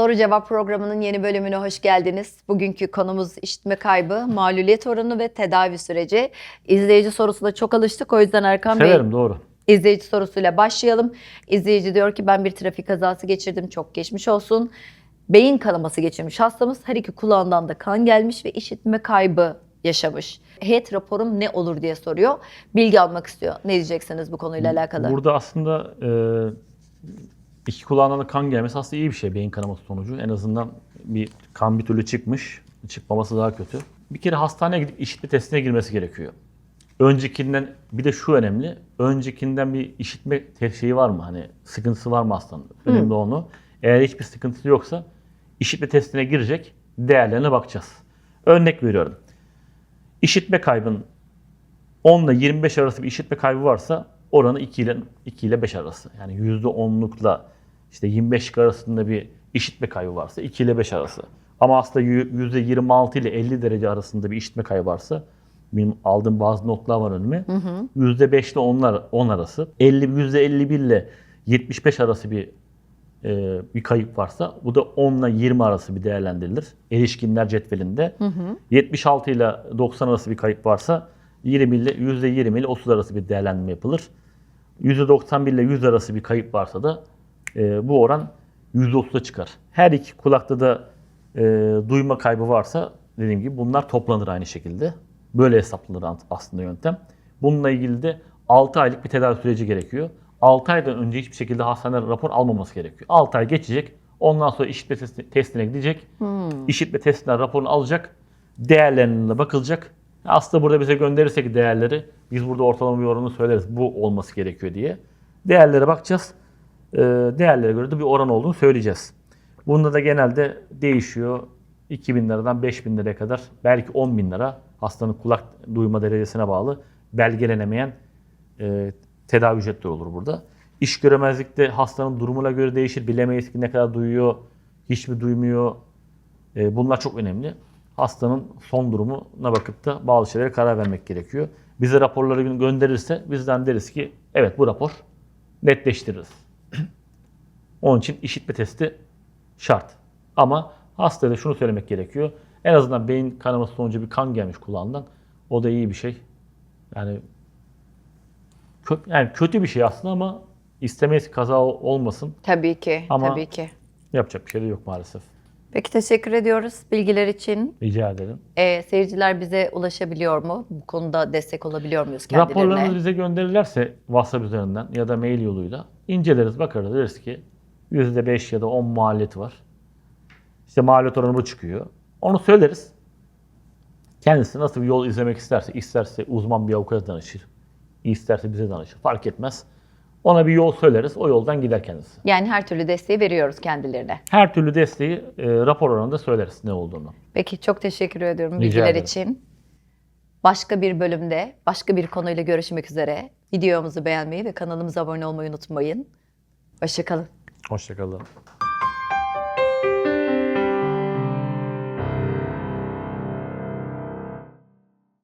Soru cevap programının yeni bölümüne hoş geldiniz. Bugünkü konumuz işitme kaybı, maluliyet oranı ve tedavi süreci. İzleyici sorusuna çok alıştık. O yüzden Erkan Bey Severim doğru. izleyici sorusuyla başlayalım. İzleyici diyor ki ben bir trafik kazası geçirdim. Çok geçmiş olsun. Beyin kanaması geçirmiş hastamız. Her iki kulağından da kan gelmiş ve işitme kaybı yaşamış. HET raporum ne olur diye soruyor. Bilgi almak istiyor. Ne diyeceksiniz bu konuyla alakalı? Burada aslında e, iki kulağından da kan gelmesi aslında iyi bir şey beyin kanaması sonucu. En azından bir kan bir türlü çıkmış. Çıkmaması daha kötü. Bir kere hastaneye gidip işitme testine girmesi gerekiyor. Öncekinden bir de şu önemli. Öncekinden bir işitme şeyi var mı? Hani sıkıntısı var mı hastanın? Önemli onu. Eğer hiçbir sıkıntısı yoksa işitme testine girecek. Değerlerine bakacağız. Örnek veriyorum. İşitme kaybın 10 ile 25 arası bir işitme kaybı varsa oranı 2 ile 2 ile 5 arası. Yani %10'lukla işte 25 arasında bir işitme kaybı varsa 2 ile 5 arası. Ama aslında %26 ile 50 derece arasında bir işitme kaybı varsa benim aldığım bazı notlar var önüme. %5 ile 10'lar 10 arası. 50 %51 ile 75 arası bir e, bir kayıp varsa bu da 10 ile 20 arası bir değerlendirilir. Erişkinler cetvelinde. 76 ile 90 arası bir kayıp varsa 20 ile %20 ile 30 arası bir değerlendirme yapılır. %91 ile 100 arası bir kayıp varsa da e, bu oran %30'a çıkar. Her iki kulakta da e, duyma kaybı varsa dediğim gibi bunlar toplanır aynı şekilde. Böyle hesaplanır aslında yöntem. Bununla ilgili de 6 aylık bir tedavi süreci gerekiyor. 6 aydan önce hiçbir şekilde hastaneden rapor almaması gerekiyor. 6 ay geçecek. Ondan sonra işitme testi- testine gidecek. İşitme testinden raporunu alacak. Değerlerine bakılacak. Aslında burada bize gönderirsek değerleri biz burada ortalama bir oranı söyleriz. Bu olması gerekiyor diye. Değerlere bakacağız. Ee, Değerlere göre de bir oran olduğunu söyleyeceğiz. Bunda da genelde değişiyor. 2000 liradan 5000 liraya kadar belki 10 bin lira hastanın kulak duyma derecesine bağlı belgelenemeyen e, tedavi ücretleri olur burada. İş göremezlikte hastanın durumuna göre değişir. Bilemeyiz ki ne kadar duyuyor, hiç mi duymuyor. E, bunlar çok önemli. Hastanın son durumuna bakıp da bazı şeylere karar vermek gerekiyor. Bize raporları gö- gönderirse bizden deriz ki evet bu rapor netleştiririz. Onun için işitme testi şart. Ama hastaya da şunu söylemek gerekiyor. En azından beyin kanaması sonucu bir kan gelmiş kulağından. O da iyi bir şey. Yani kö- yani kötü bir şey aslında ama istemeyiz kaza ol- olmasın. Tabii ki, Ama- tabii ki. Yapacak bir şey de yok maalesef. Peki teşekkür ediyoruz bilgiler için. Rica ederim. Ee, seyirciler bize ulaşabiliyor mu? Bu konuda destek olabiliyor muyuz kendilerine? Raporlarınız bize gönderirlerse WhatsApp üzerinden ya da mail yoluyla inceleriz, bakarız. Deriz ki %5 ya da 10 maliyeti var. İşte maliyet oranı bu çıkıyor. Onu söyleriz. Kendisi nasıl bir yol izlemek isterse, isterse uzman bir avukata danışır, isterse bize danışır. Fark etmez. Ona bir yol söyleriz. O yoldan gider kendisi. Yani her türlü desteği veriyoruz kendilerine. Her türlü desteği e, rapor oranında söyleriz ne olduğunu. Peki çok teşekkür ediyorum Rica bilgiler ederim. için. Başka bir bölümde, başka bir konuyla görüşmek üzere. Videomuzu beğenmeyi ve kanalımıza abone olmayı unutmayın. Hoşçakalın. Hoşçakalın.